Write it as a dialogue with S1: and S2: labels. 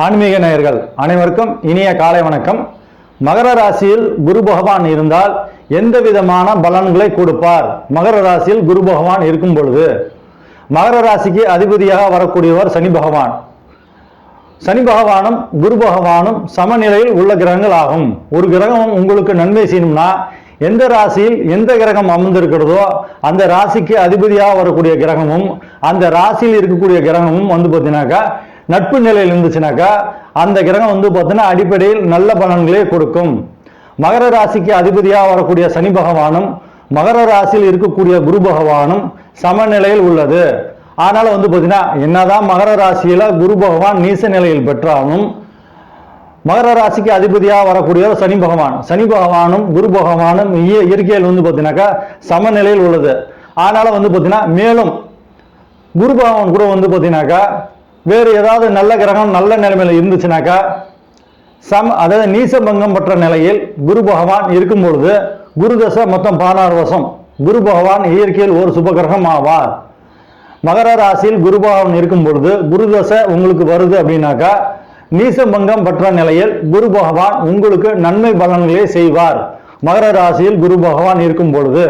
S1: ஆன்மீக நேயர்கள் அனைவருக்கும் இனிய காலை வணக்கம். மகர ராசியில் குரு பகவான் இருந்தால் எந்த விதமான பலன்களை கொடுப்பார்? மகர ராசியில் குரு பகவான் இருக்கும் பொழுது மகர ராசிக்கு அதிபதியாக வரக்கூடியவர் சனி பகவான். சனி பகவானும் குரு பகவானும் சமநிலையில் உள்ள கிரகங்கள் ஆகும். ஒரு கிரகம் உங்களுக்கு நன்மை செய்யணும்னா எந்த ராசியில் எந்த கிரகம் அமர்ந்திருக்கிறதோ அந்த ராசிக்கு அதிபதியாக வரக்கூடிய கிரகமும் அந்த ராசியில் இருக்கக்கூடிய கிரகமும் வந்து பார்த்தீங்கன்னாக்கா நட்பு நிலையில் இருந்துச்சுனாக்கா அந்த கிரகம் வந்து பார்த்தீங்கன்னா அடிப்படையில் நல்ல பலன்களே கொடுக்கும். மகர ராசிக்கு அதிபதியாக வரக்கூடிய சனி பகவானும் மகர ராசியில் இருக்கக்கூடிய குரு பகவானும் சமநிலையில் உள்ளது. அதனால வந்து பார்த்தீங்கன்னா என்னதான் மகர ராசியில குரு பகவான் நீச நிலையில் பெற்றாலும் மகர ராசிக்கு அதிபதியாக வரக்கூடியவர் சனி பகவான். சனி பகவானும் குரு பகவானும் இய- இயற்கையில் வந்து பார்த்தீங்கன்னாக்கா சமநிலையில் உள்ளது. அதனால வந்து பார்த்தீங்கன்னா மேலும் குரு பகவான் கூட வந்து பார்த்தீங்கன்னாக்கா வேறு ஏதாவது நல்ல கிரகம் நல்ல நிலைமையில் இருந்துச்சுனாக்கா சம் அதாவது நீசபங்கம் பெற்ற நிலையில் குரு பகவான் இருக்கும் பொழுது குரு தசை மொத்தம் பதினாறு வருஷம். குரு பகவான் இயற்கையில் ஒரு சுபகிரகம் ஆவார். மகர ராசியில் குரு பகவான் இருக்கும் பொழுது குரு தசை உங்களுக்கு வருது அப்படின்னாக்கா நீசபங்கம் பெற்ற நிலையில் குரு பகவான் உங்களுக்கு நன்மை பலன்களை செய்வார். மகர ராசியில் குரு பகவான் இருக்கும் பொழுது.